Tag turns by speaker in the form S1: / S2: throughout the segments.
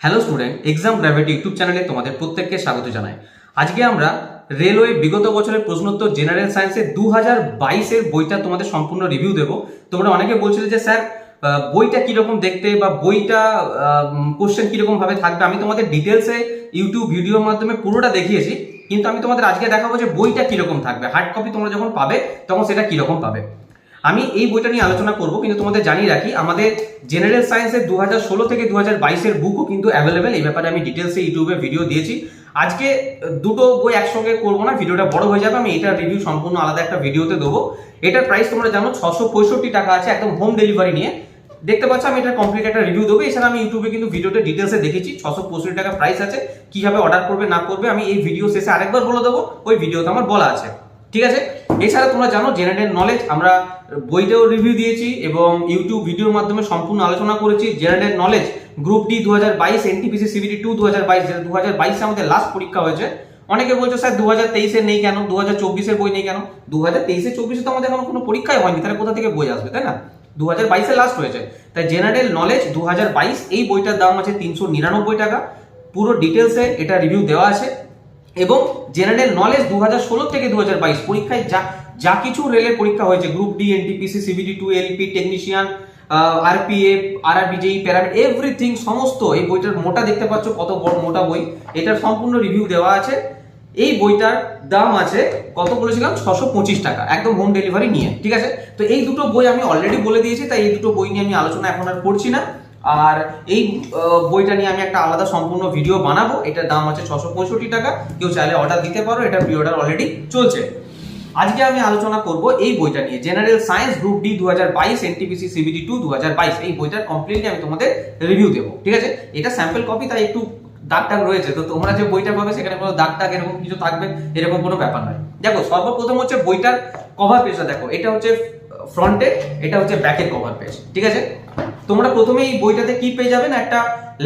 S1: Hello student exam gravity YouTube চ্যানেলে তোমাদের প্রত্যেককে স্বাগত জানাই। আজকে আমরা রেলওয়ে বিগত বছরের প্রশ্নোত্তর জেনারেল সায়েন্সের দু হাজার বাইশের বইটা তোমাদের সম্পূর্ণ রিভিউ দেবো। তোমরা অনেকে বলছিলে যে, স্যার বইটা কীরকম দেখতে বা বইটা কোশ্চেন কীরকমভাবে থাকবে? আমি তোমাদের ডিটেলসে ইউটিউব ভিডিওর মাধ্যমে পুরোটা দেখিয়েছি, কিন্তু আমি তোমাদের আজকে দেখাবো যে বইটা কীরকম থাকবে। হার্ড কপি তোমরা যখন পাবে, তখন সেটা কীরকম পাবে। আমি এই বইটা নিয়ে আলোচনা করব, কিন্তু তোমাদের জানিয়ে রাখি, আমাদের জেনারেল সায়েন্সের দু হাজার ষোলো থেকে দু হাজার বাইশের বুকও কিন্তু অ্যাভেলেবেল এই ব্যাপারে আমি ডিটেলসে ইউটিউবে ভিডিও দিয়েছি। আজকে, দুটো বই একসঙ্গে করব না ভিডিওটা বড় হয়ে যাবে, আমি এটার রিভিউ সম্পূর্ণ আলাদা একটা ভিডিওতে দেবো। এটার প্রাইস তোমরা জানো, ছশো পঁয়ষট্টি টাকা আছে, একদম হোম ডেলিভারি নিয়ে। দেখতে পাচ্ছ, আমি এটা কমপ্লিট একটা রিভিউ দেবো, এছাড়া আমি ইউটিউবে কিন্তু ভিডিওতে ডিটেলসে দেখেছি, ছশো পঁয়ষট্টি টাকা প্রাইস আছে, কীভাবে অর্ডার করবে, না করবে, আমি এই ভিডিও শেষে আরেকবার বলে দেবো, ওই ভিডিওতে আমার বলা আছে। ঠিক আছে? এছাড়া তোমরা জানো জেনারেল নলেজ আমরা বইটাও রিভিউ দিয়েছি এবং ইউটিউব ভিডিওর মাধ্যমে সম্পূর্ণ আলোচনা করেছি। জেনারেল নলেজ গ্রুপ ডি দু হাজার বাইশ এনটিপিসি সিবিটি টু দু হাজার বাইশ দু হাজার বাইশে আমাদের লাস্ট পরীক্ষা হয়েছে। অনেকে বলছো, স্যার দু হাজার তেইশে নেই কেন? দু হাজার চব্বিশের বই নেই কেন? দু হাজার তেইশে চব্বিশে তো আমাদের এখন কোনো পরীক্ষাই হয়নি। তাহলে কোথা থেকে বই আসবে, তাই না? দু হাজার বাইশে লাস্ট হয়েছে। তাই জেনারেল নলেজ দু হাজার বাইশ, এই বইটার দাম আছে তিনশো নিরানব্বই টাকা। পুরো ডিটেলসে এটা রিভিউ দেওয়া আছে। এবং জেনারেল নলেজ দু হাজার ষোলো থেকে দু হাজার বাইশ, পরীক্ষায় যা যা কিছু রেলের পরীক্ষা হয়েছে group D NTPC CBT two LP technician RPF RRB JE প্যারামিড everything সমস্ত এই বইটার মোটা দেখতে পাচ্ছ কত বড় মোটা বই। এটার সম্পূর্ণ রিভিউ দেওয়া আছে। এই বইটার দাম আছে কত বলেছিলাম? ছশো পঁচিশ টাকা, একদম হোম ডেলিভারি নিয়ে, ঠিক আছে? তো এই দুটো বই আমি অলরেডি বলে দিয়েছি, তাই এই দুটো বই নিয়ে আমি আলোচনা এখন আর করছি না। আর এই বইটা নিয়ে আমি একটা আলাদা সম্পূর্ণ ভিডিও বানাবো। এটার দাম আছে ছশো পঁয়ষট্টি টাকা। কেউ চাইলে অর্ডার দিতে পারো এটা প্রি অর্ডার অলরেডি চলছে। আজকে আমি আলোচনা করব এই বইটা নিয়ে। জেনারেল সায়েন্স গ্রুপ ডি দু হাজার বাইশ এনটিপিসি সিবিডি টু দু হাজার বাইশ, এই বইটার কমপ্লিটলি আমি তোমাদের রিভিউ দেবো। ঠিক আছে? এটা স্যাম্পল কপি তাই একটু দাগ টাগ রয়েছে, তো তোমরা যে বইটা পাবে সেখানে কোনো দাগ টাগ এরকম কিছু থাকবে, এরকম কোনো ব্যাপার নয়। দেখো, সর্বপ্রথম হচ্ছে বইটার কভার পেজটা দেখো, এটা হচ্ছে ফ্রন্টে এটা হচ্ছে ব্যাকের কভার পেজ ঠিক আছে? তোমরা প্রথমে এই বইটাতে কি পেয়ে যাবে না, একটা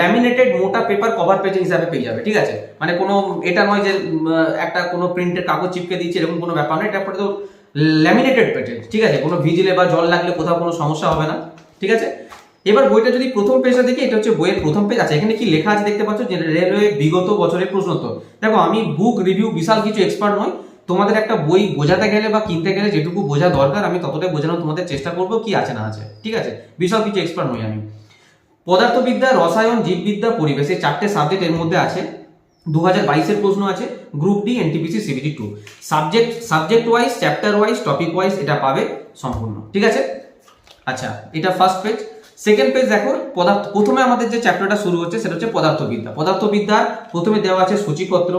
S1: ল্যামিনেটেড মোটা পেপার কভার পেজ হিসাবে পেয়ে যাবে, ঠিক আছে? মানে কোনো, এটা নয় যে একটা কোনো প্রিন্টের কাগজ চিপকে দিচ্ছে এরকম কোনো ব্যাপার নয়, এটা তো ল্যামিনেটেড পেজ ঠিক আছে? কোনো ভিজিলে বা জল লাগলে কোথাও কোনো সমস্যা হবে না, ঠিক আছে? এবার বইটা যদি প্রথম পেজটা দেখি, এটা হচ্ছে বইয়ের প্রথম পেজ আছে এখানে কি লেখা আছে দেখতে পাচ্ছ? যে রেলওয়ে বিগত বছরের প্রশ্নোত্তর দেখো, আমি বুক রিভিউ বিশাল কিছু এক্সপার্ট নই। তোমাদের একটা বই বোঝাতে গেলে বা কিনতে গেলে যেটুকু বোঝা দরকার, আমি ততটাই বোঝানোর তোমাদের চেষ্টা করব, কি আছে না আছে। ঠিক আছে? বিশাল কিছু এক্সপার্ট নই আমি। পদার্থবিদ্যা, রসায়ন, জীববিদ্যা, পরিবেশ, এই চারটে সাবজেক্ট এর মধ্যে আছে। দু হাজার বাইশের প্রশ্ন আছে group D NTPC CBT two subject subject wise chapter wise topic wise এটা পাবে সম্পূর্ণ। ঠিক আছে? আচ্ছা এটা ফার্স্ট পেজ সেকেন্ড পেজ দেখো, পদার্থ, প্রথমে আমাদের যে চ্যাপ্টারটা শুরু হচ্ছে সেটা হচ্ছে পদার্থবিদ্যা। পদার্থবিদ্যার প্রথমে দেওয়া আছে সূচিপত্র।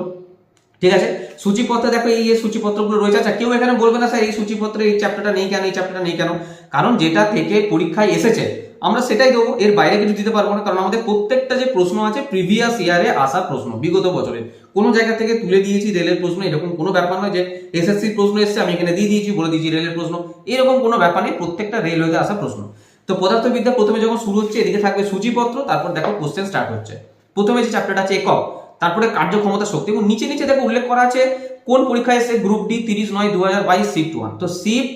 S1: ঠিক আছে? সূচিপত্রে দেখো এই এই সূচিপত্রগুলো রয়েছে। আচ্ছা কেউ এখানে বলবে না, স্যার, এই সূচিপত্রে এই চ্যাপ্টারটা নেই কেন, এই চ্যাপ্টারটা নেই কেন? কারণ যেটা থেকে পরীক্ষায় এসেছে, আমরা সেটাই দেবো। এর বাইরে কিছু দিতে পারব না, কারণ আমাদের প্রত্যেকটা যে প্রশ্ন আছে প্রিভিয়াস ইয়ারে আসা প্রশ্ন, বিগত বছরের কোনো জায়গা থেকে তুলে দিয়েছি রেলের প্রশ্ন, এরকম কোনো ব্যাপার নয় যে এসএসসি প্রশ্ন এসেছে, আমি এখানে দিয়ে দিয়েছি, বলে দিয়েছি রেলের প্রশ্ন। এরকম কোনো ব্যাপার নেই, প্রত্যেকটা রেলওয়েতে আসা প্রশ্ন। তো পদার্থবিদ্যা প্রথমে যখন শুরু হচ্ছে, এদিকে থাকবে সূচিপত্র, তারপর দেখো কোশ্চেন স্টার্ট হচ্ছে। প্রথমে যে চ্যাপ্টারটা আছে, একক, তারপরে কার্যক্ষমতা শক্তি এবং নিচে নিচে দেখো উল্লেখ করা আছে, কোন পরীক্ষায় এসে গ্রুপ ডি তিরিশ নয় দু হাজার বাইশ শিফট ওয়ান তো শিফট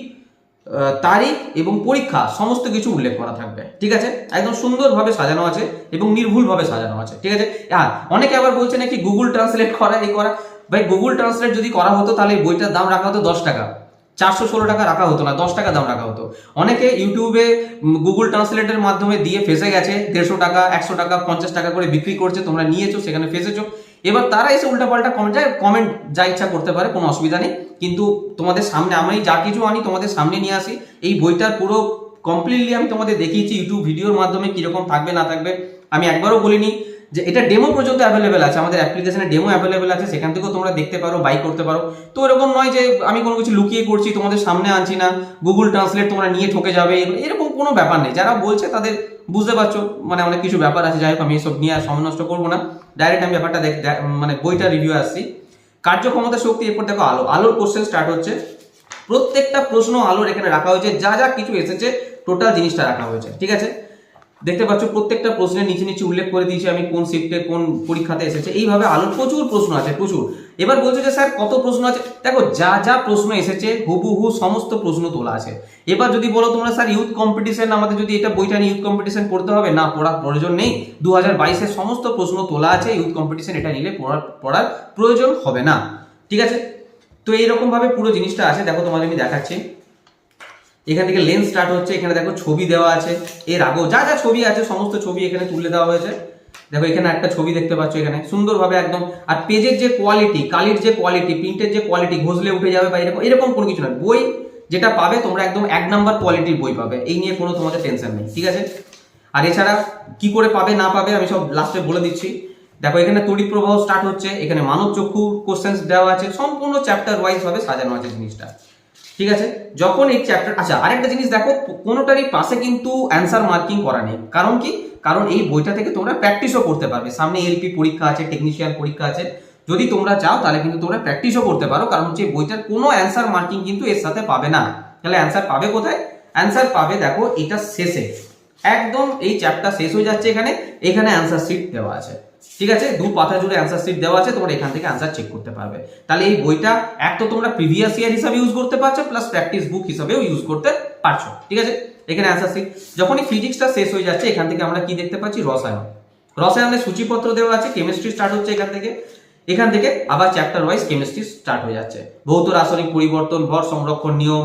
S1: তারিখ এবং পরীক্ষা, সমস্ত কিছু উল্লেখ করা থাকবে। ঠিক আছে? একদম সুন্দরভাবে সাজানো আছে এবং নির্ভুলভাবে সাজানো আছে। ঠিক আছে? আর অনেকে আবার বলছে নাকি গুগল ট্রান্সলেট করা, এই করা। ভাই গুগল ট্রান্সলেট যদি করা হতো, তাহলে বইটার দাম রাখা হতো দশ টাকা। চারশো ষোলো টাকা রাখা হতো না, দশ টাকা দাম রাখা হতো। অনেকে ইউটিউবে গুগল ট্রান্সলেটের মাধ্যমে দিয়ে ফেসে গেছে, দেড়শো টাকা, একশো টাকা, পঞ্চাশ টাকা করে বিক্রি করছে, তোমরা নিয়েছো, সেখানে ফেসেছো। এবার তারা এসে উল্টাপাল্টা কমেন্ট যায় কমেন্ট যা ইচ্ছা করতে পারে, কোনো অসুবিধা নেই। কিন্তু তোমাদের সামনে আমি যা কিছু আনি, তোমাদের সামনে নিয়ে আসি। এই বইটার পুরো কমপ্লিটলি আমি তোমাদের দেখিয়েছি, ইউটিউব ভিডিওর মাধ্যমে কীরকম থাকবে, না থাকবে। আমি একবারও বলিনি যে এটা ডেমো পর্যন্ত অ্যাভেলেবেল আছে, আমাদের অ্যাপ্লিকেশনে ডেমো অ্যাভেলেবেল আছে, সেখান থেকেও তোমরা দেখতে পারো বাই করতে পারো। তো এরকম নয় যে আমি কোনো কিছু লুকিয়ে করছি, তোমাদের সামনে আনছি না গুগল ট্রান্সলেট তোমরা নিয়ে ঠকে যাবে, এরকম কোনো ব্যাপার নেই। যারা বলছে তাদের বুঝতে পারছ মানে অনেক কিছু ব্যাপার আছে, যাই হোক, আমি এসব নিয়ে আর সময় নষ্ট করব না। ডাইরেক্ট আমি ব্যাপারটা দেখ- মানে বইটা রিভিউ আসছি। কার্যক্ষমতা, শক্তি, এরপর দেখো আলো। আলোর কোশ্চেন স্টার্ট হচ্ছে। প্রত্যেকটা প্রশ্ন আলোর এখানে রাখা হয়েছে, যা যা কিছু এসেছে টোটাল জিনিসটা রাখা হয়েছে। ঠিক আছে? দেখতে পাচ্ছ প্রত্যেকটা প্রশ্নের নিচে নিচে উল্লেখ করে দিয়েছি আমি কোন শিফটে কোন পরীক্ষাতে এসেছে। এইভাবে আলোর প্রচুর প্রশ্ন আছে, প্রচুর। এবার বলছো যে, স্যার, কত প্রশ্ন আছে? দেখো, যা যা প্রশ্ন এসেছে, হুবহু সমস্ত প্রশ্ন তোলা আছে। এবার যদি বলো তোমরা, স্যার ইউথ কম্পিটিশন আমাদের যদি এটা বইটা নিয়ে ইউথ কম্পিটিশন পড়তে হবে? না, পড়ার প্রয়োজন নেই। দু হাজার বাইশের সমস্ত প্রশ্ন তোলা আছে ইউথ কম্পিটিশন এটা নিলে পড়ার পড়ার প্রয়োজন হবে না। ঠিক আছে? তো এইরকম ভাবে পুরো জিনিসটা আছে। দেখো, তোমাদের আমি দেখাচ্ছি। এখান থেকে লেন্স স্টার্ট হচ্ছে, এখানে দেখো ছবি দেওয়া আছে, এর আগেও যা যা ছবি আছে, সমস্ত ছবি এখানে তুলে দেওয়া হয়েছে। দেখো এখানে একটা ছবি দেখতে পাচ্ছ এখানে, সুন্দরভাবে একদম, আর পেজের যে কোয়ালিটি কালির যে কোয়ালিটি প্রিন্টের যে কোয়ালিটি ঘষলে উঠে যাবে বা এরকম এরকম কোনো কিছু নয়। বই যেটা পাবে, তোমরা একদম এক নাম্বার কোয়ালিটির বই পাবে। এই নিয়ে কোনো তোমাদের টেনশন নেই, ঠিক আছে? আর এছাড়া কি করে পাবে, না পাবে, আমি সব লাস্টে বলে দিচ্ছি। দেখো এখানে তড়িৎ প্রবাহ স্টার্ট হচ্ছে, এখানে মানব চক্ষু কোশ্চেন্স দেওয়া আছে, সম্পূর্ণ চ্যাপ্টার ওয়াইজ ভাবে সাজানো আছে জিনিসটা। ঠিক আছে? যখন এই চ্যাপ্টার আচ্ছা আরেকটা জিনিস দেখো, কোনোটারই পাশে কিন্তু অ্যান্সার মার্কিং করা নেই। কারণ কি? কারণ এই বইটা থেকে তোমরা প্র্যাকটিসও করতে পারবে। সামনে এলপি পরীক্ষা আছে টেকনিশিয়ান পরীক্ষা আছে। যদি তোমরা চাও, তাহলে কিন্তু তোমরা প্র্যাকটিসও করতে পারো। কারণ হচ্ছে বইটার কোনো অ্যান্সার মার্কিং কিন্তু এর সাথে পাবে না। তাহলে অ্যান্সার পাবে কোথায়? অ্যান্সার পাবে, দেখো, এটা শেষে। একদম এই চ্যাপ্টার শেষ হয়ে যাচ্ছে এখানে। এখানে অ্যান্সার শিট দেওয়া আছে। ঠিক আছে? দু পাতা জুড়ে অ্যান্সার শিট দেওয়া আছে, তোমরা এখান থেকে অ্যান্সার চেক করতে পারবে। তাহলে এই বইটা এক তো তোমরা প্রিভিয়াস ইয়ার হিসাবে ইউজ করতে পারছ প্লাস প্র্যাকটিস বুক হিসাবেও ইউজ করতে পারছ, ঠিক আছে? এখানে অ্যান্সার শিট যখনই ফিজিক্সটা শেষ হয়ে যাচ্ছে, এখান থেকে আমরা কি দেখতে পাচ্ছি? রসায়ন। রসায়নের সূচিপত্র দেওয়া আছে কেমিস্ট্রি স্টার্ট হচ্ছে এখান থেকে। এখান থেকে আবার চ্যাপ্টার ওয়াইজ কেমিস্ট্রি স্টার্ট হয়ে যাচ্ছে। ভৌত রাসায়নিক পরিবর্তন, ভর সংরক্ষণ নিয়ম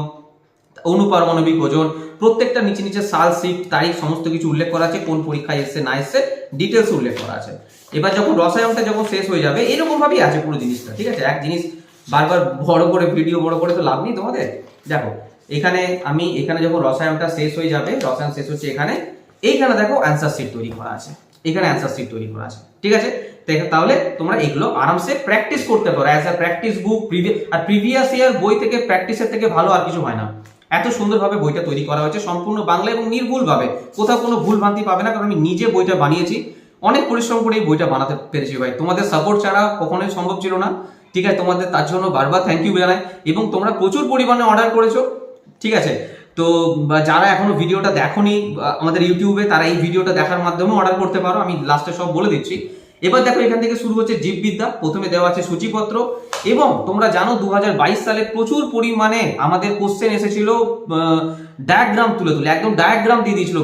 S1: অনুপারমাণবিক ওজন, প্রত্যেকটা নিচে নিচে সাল শিফট তারিখ, সমস্ত কিছু উল্লেখ করা আছে, কোন পরীক্ষায় এসছে, না এসছে ডিটেলস উল্লেখ করা আছে। এবার যখন রসায়নটা যখন শেষ হয়ে যাবে এরকম ভাবেই আছে পুরো জিনিসটা, ঠিক আছে? এক জিনিস বারবার বড় করে, ভিডিও বড় করে তো লাভ নেই তোমাদের? দেখো, এখানে আমি, এখানে যখন রসায়নটা শেষ হয়ে যাবে, রসায়ন শেষ হচ্ছে এখানে, এইখানে দেখো অ্যান্সার শিট তৈরি করা আছে, এখানে অ্যান্সার শিট তৈরি করা আছে, ঠিক আছে? তাহলে তোমরা এগুলো আরামসে প্র্যাকটিস করতে পারো অ্যাজ আ প্র্যাকটিস বুক আর প্রিভিয়াস ইয়ার বই থেকে প্র্যাকটিসের থেকে ভালো আর কিছু হয় না। এত সুন্দরভাবে বইটা তৈরি করা হয়েছে, সম্পূর্ণ বাংলা এবং নির্ভুলভাবে। কোথাও কোনো ভুল ভ্রান্তি পাবে না, কারণ আমি নিজে বইটা বানিয়েছি। অনেক পরিশ্রম করে এই বইটা বানাতে পেরেছি ভাই। তোমাদের সাপোর্ট ছাড়া কখনোই সম্ভব ছিল না। ঠিক আছে, তোমাদের তার জন্য বারবার থ্যাংক ইউ জানাই। এবং তোমরা প্রচুর পরিমাণে অর্ডার করেছ। ঠিক আছে, তো যারা এখনও ভিডিওটা দেখোনি আমাদের ইউটিউবে তারা এই ভিডিওটা দেখার মাধ্যমে অর্ডার করতে পারো। আমি লাস্টে সব বলে দিচ্ছি। এবার দেখো, এখান থেকে শুরু হচ্ছে জীববিদ্যা। প্রথমে দেওয়া আছে সূচিপত্র। এবং তোমরা জানো দু হাজার বাইশ সালে প্রচুর পরিমাণে আমাদের কোশ্চেন এসেছিল ডায়াগ্রাম তুলে তুলে, একদম ডায়াগ্রাম দিয়ে দিয়েছিল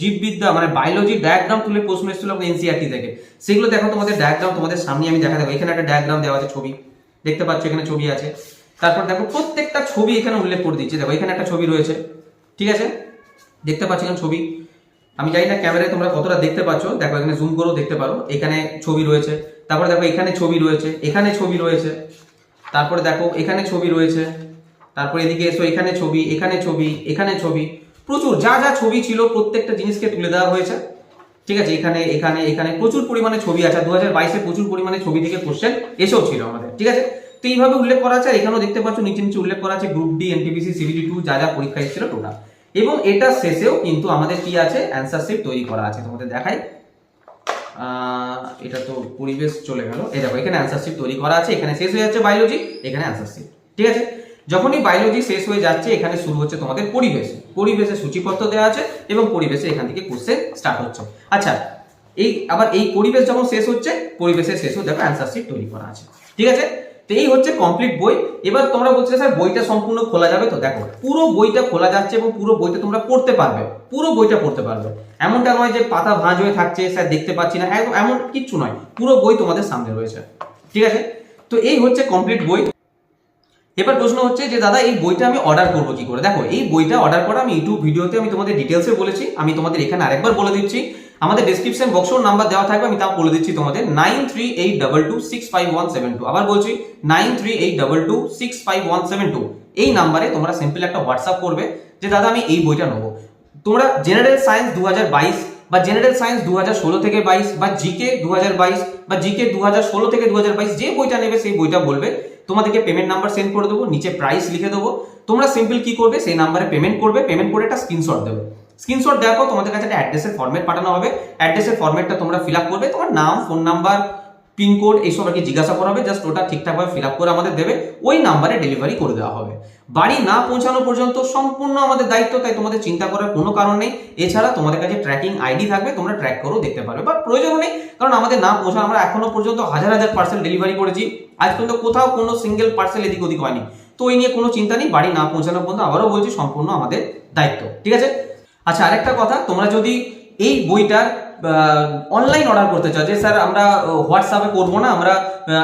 S1: জীববিদ্যা মানে বায়োলজি ডায়াগ্রাম তুলে প্রশ্ন এসেছিল এনসিআরটি থেকে। সেগুলো দেখো তোমাদের ডায়াগ্রাম তোমাদের সামনে আমি দেখা দেবো এখানে একটা ডায়াগ্রাম দেওয়া আছে ছবি, দেখতে পাচ্ছ এখানে ছবি আছে। তারপর দেখো প্রত্যেকটা ছবি এখানে উল্লেখ করে দিচ্ছে। দেখো এখানে একটা ছবি রয়েছে, ঠিক আছে? দেখতে পাচ্ছ এখানে ছবি। আমি জানি না ক্যামেরায় তোমরা কতটা দেখতে পাচ্ছ। দেখো, এখানে জুম করেও দেখতে পারো। এখানে ছবি রয়েছে। তারপরে দেখো, এখানে ছবি রয়েছে। এখানে ছবি রয়েছে। তারপরে দেখো, এখানে ছবি রয়েছে। তারপরে এদিকে এসো, এখানে ছবি এখানে ছবি এখানে ছবি। প্রচুর, যা যা ছবি ছিল, প্রত্যেকটা জিনিসকে তুলে দেওয়া হয়েছে। ঠিক আছে, এখানে এখানে এখানে প্রচুর পরিমাণে ছবি আছে। দু হাজার বাইশে প্রচুর পরিমাণে ছবি থেকে কোশ্চেন এসেও ছিল আমাদের। ঠিক আছে? তো এইভাবে উল্লেখ করা আছে। এখানেও দেখতে পাচ্ছ, নিচে নিচে উল্লেখ করা আছে। Group D NTPC CBT two যা যা পরীক্ষা এসেছিল টোটাল এবং এটা শেষেও কিন্তু আমাদের কি আছে? অ্যান্সার শিট তৈরি করা আছে। তোমাদের দেখাই। এটা তো পরিবেশ চলে গেল। এই দেখো, এখানে অ্যান্সার শিট তৈরি করা আছে। এখানে শেষ হয়ে যাচ্ছে বায়োলজি এখানে অ্যান্সার শিট ঠিক আছে? যখনই বায়োলজি শেষ হয়ে যাচ্ছে, এখানে শুরু হচ্ছে তোমাদের পরিবেশ। পরিবেশে সূচিপত্র দেওয়া আছে এবং পরিবেশে এখান থেকে কোশ্চেন স্টার্ট হচ্ছে। আচ্ছা এই, আবার এই পরিবেশ যখন শেষ হচ্ছে, পরিবেশের শেষও দেখো অ্যান্সার শিট তৈরি করা আছে। ঠিক আছে? তো এই হচ্ছে কমপ্লিট বই। এবার তোমরা বলছো স্যার বইটা সম্পূর্ণ খোলা যাবে তো? দেখো, পুরো বইটা খোলা যাচ্ছে এবং পুরো বইটা তোমরা পড়তে পারবে। পুরো বইটা পড়তে পারবে। এমনটা নয় যে পাতা ভাঁজ হয়ে থাকছে, স্যার দেখতে পাচ্ছি না। এমন- এমন কিচ্ছু নয়। পুরো বই তোমাদের সামনে রয়েছে। ঠিক আছে? তো এই হচ্ছে কমপ্লিট বই। এবার প্রশ্ন হচ্ছে যে, দাদা, এই বইটা আমি অর্ডার করব কি করে? দেখো, এই বইটা অর্ডার করা আমি ইউটিউব ভিডিওতে আমি তোমাদের ডিটেলসে বলেছি। আমি তোমাদের এখানে আরেকবার বলে দিচ্ছি। আমাদের ডেসক্রিপশন বক্সের নাম্বার দেওয়া থাকবে, আমি তাও বলে দিচ্ছি তোমাদের। Nine three eight double two six five one seven two আবার বলছি nine three eight double two six five one seven two এই নাম্বারে তোমরা সিম্পল একটা হোয়াটসঅ্যাপ করবে যে, দাদা, আমি এই বইটা নেব। তোমরা জেনারেল সায়েন্স দু হাজার বাইশ বা জেনারেল সায়েন্স দু হাজার ষোলো থেকে বাইশ বা জিকে দু হাজার বাইশ বা জিকে দু হাজার ষোলো থেকে দু হাজার বাইশ যে বইটা নেবে, সেই বইটা বলবে। তোমাদেরকে পেমেন্ট নাম্বার সেন্ড করে দেবো, নিচে প্রাইস লিখে দেবো। তোমরা সিম্পল কি করবে, সেই নাম্বারে পেমেন্ট করবে। পেমেন্ট করে একটা স্ক্রিনশট দেবে। স্ক্রিনশট পর তোমাদের কাছে একটা অ্যাড্রেসের ফর্মেট পাঠানো হবে। অ্যাড্রেসের ফর্মেটটা তোমরা ফিল করবে। তোমার নাম ফোন নাম্বার পিনকোড এইসব আর কি জিজ্ঞাসা করা হবে। জাস্ট ওটা ঠিকঠাকভাবে ফিল করে আমাদের দেবে। ওই নাম্বারে ডেলিভারি করে দেওয়া হবে। বাড়ি না পৌঁছানো পর্যন্ত সম্পূর্ণ আমাদের দায়িত্ব, তাই তোমাদের চিন্তা করার কোনো কারণ নেই। এছাড়া তোমাদের কাছে ট্র্যাকিং আইডি থাকবে, তোমরা ট্র্যাক করেও দেখতে পারবে। বা প্রয়োজন নেই, কারণ আমাদের না পৌঁছানো, আমরা এখনও পর্যন্ত হাজার হাজার পার্সেল ডেলিভারি করেছি। আজ পর্যন্ত কোথাও কোনো সিঙ্গেল পার্সেল এদিক ওদিক হয়নি। তো ওই নিয়ে কোনো চিন্তা নেই, বাড়ি না পৌঁছানো পর্যন্ত আবারও বলছি, সম্পূর্ণ আমাদের দায়িত্ব। ঠিক আছে? আচ্ছা আরেকটা কথা, তোমরা যদি এই বইটার অনলাইন অর্ডার করতে চাও, যে স্যার আমরা হোয়াটসঅ্যাপে করব না, আমরা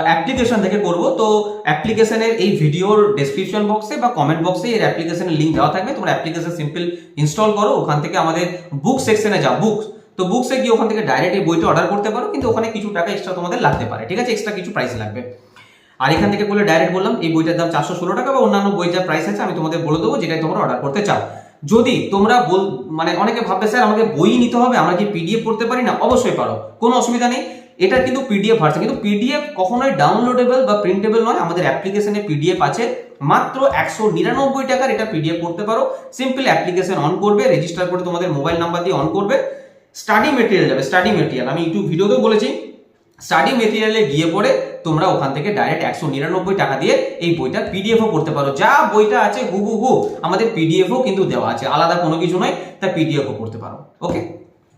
S1: অ্যাপ্লিকেশন থেকে করব, তো অ্যাপ্লিকেশনের এই ভিডিওর ডেসক্রিপশন বক্সে বা কমেন্ট বক্সে এর অ্যাপ্লিকেশনের লিঙ্ক দেওয়া থাকবে। তোমরা অ্যাপ্লিকেশন সিম্পল ইনস্টল করো, ওখান থেকে আমাদের বুক সেকশনে যাও বুকস তো বুকসে গিয়ে ওখান থেকে ডাইরেক্ট এই বইটা অর্ডার করতে পারো, কিন্তু ওখানে কিছু টাকা এক্সট্রা তোমাদের লাগতে পারে। ঠিক আছে? এক্সট্রা কিছু প্রাইস লাগবে। আর এখান থেকে বলে ডাইরেক্ট বললাম, এই বইটার দাম চারশো ষোলো টাকা বা অন্যান্য বই যা প্রাইস আছে, আমি তোমাদের বলে দেবো, যেটাই তোমরা অর্ডার করতে চাও। যদি তোমরা বল মানে অনেকে ভাববে, স্যার, আমাকে বই নিতে হবে, আমরা কি পিডিএফ পড়তে পারি? না, অবশ্যই পারো, কোনো অসুবিধা নেই। এটা কিন্তু পিডিএফ ভার্সন কিন্তু পিডিএফ কখনোই ডাউনলোডেবল বা প্রিন্টেবল নয়, আমাদের অ্যাপ্লিকেশনে পিডিএফ আছে, মাত্র একশো নিরানব্বই টাকার এটা পিডিএফ করতে পারো। সিম্পল অ্যাপ্লিকেশন অন করবে রেজিস্টার করে তোমাদের মোবাইল নাম্বার দিয়ে অন করবে। স্টাডি মেটেরিয়াল যাবে স্টাডি মেটেরিয়াল আমি ইউটিউব ভিডিওতেও বলেছি। স্টাডি মেটেরিয়ালে গিয়ে পড়ে তোমরা ওখান থেকে ডাইরেক্ট একশো নিরানব্বই টাকা দিয়ে এই বইটা পিডিএফও করতে পারো। যা বইটা আছে হু হু হু আমাদের পিডিএফও কিন্তু দেওয়া আছে। আলাদা কোনো কিছু নয় তা পিডিএফও করতে পারো। ওকে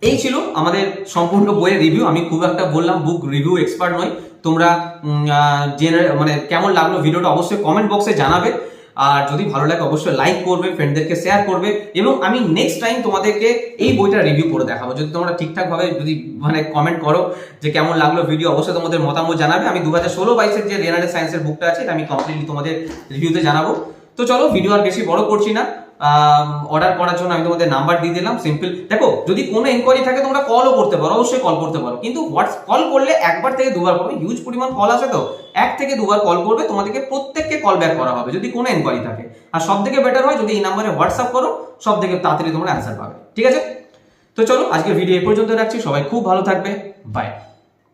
S1: এই ছিল আমাদের সম্পূর্ণ বইয়ের রিভিউ আমি খুব একটা বললাম বুক রিভিউ এক্সপার্ট নই। তোমরা উম, আহ, জেনে মানে কেমন লাগল ভিডিওটা অবশ্যই কমেন্ট বক্সে জানাবে। আর যদি ভালো লাগে অবশ্যই লাইক করবে ফ্রেন্ডদেরকে শেয়ার করবে এবং আমি নেক্সট টাইম তোমাদেরকে এই বইটা রিভিউ করে দেখাবো। যদি তোমরা ঠিকঠাকভাবে যদি মানে কমেন্ট করো যে কেমন লাগল ভিডিও অবশ্যই তোমাদের মতামত জানাবে। আমি দু হাজার ষোলো বাইশের যে রেনারে সায়েন্সের বুকটা আছে, এটা আমি কমপ্লিটলি তোমাদের রিভিউতে জানাব। তো চলো ভিডিও আর বেশি বড় করছি না। অর্ডার করার জন্য আমি তোমাদের নাম্বার দিয়ে দিলাম সিম্পল দেখো, যদি কোনো এনকোয়ারি থাকে, তোমরা কলও করতে পারো, অবশ্যই কল করতে পারো। কিন্তু হোয়াটস কল করলে একবার থেকে দুবার করবে হিউজ পরিমাণ কল আসে তো, এক থেকে দুবার কল করবে, তোমাদেরকে প্রত্যেককে কল ব্যাক করা হবে, যদি কোনো এনকোয়ারি থাকে। আর সব থেকে বেটার হয়, যদি এই নাম্বারে হোয়াটসঅ্যাপ করো সব থেকে তাড়াতাড়ি তোমরা অ্যান্সার পাবে। ঠিক আছে? তো চলো আজকে ভিডিও এই পর্যন্ত রাখছি, সবাই খুব ভালো থাকবে বাই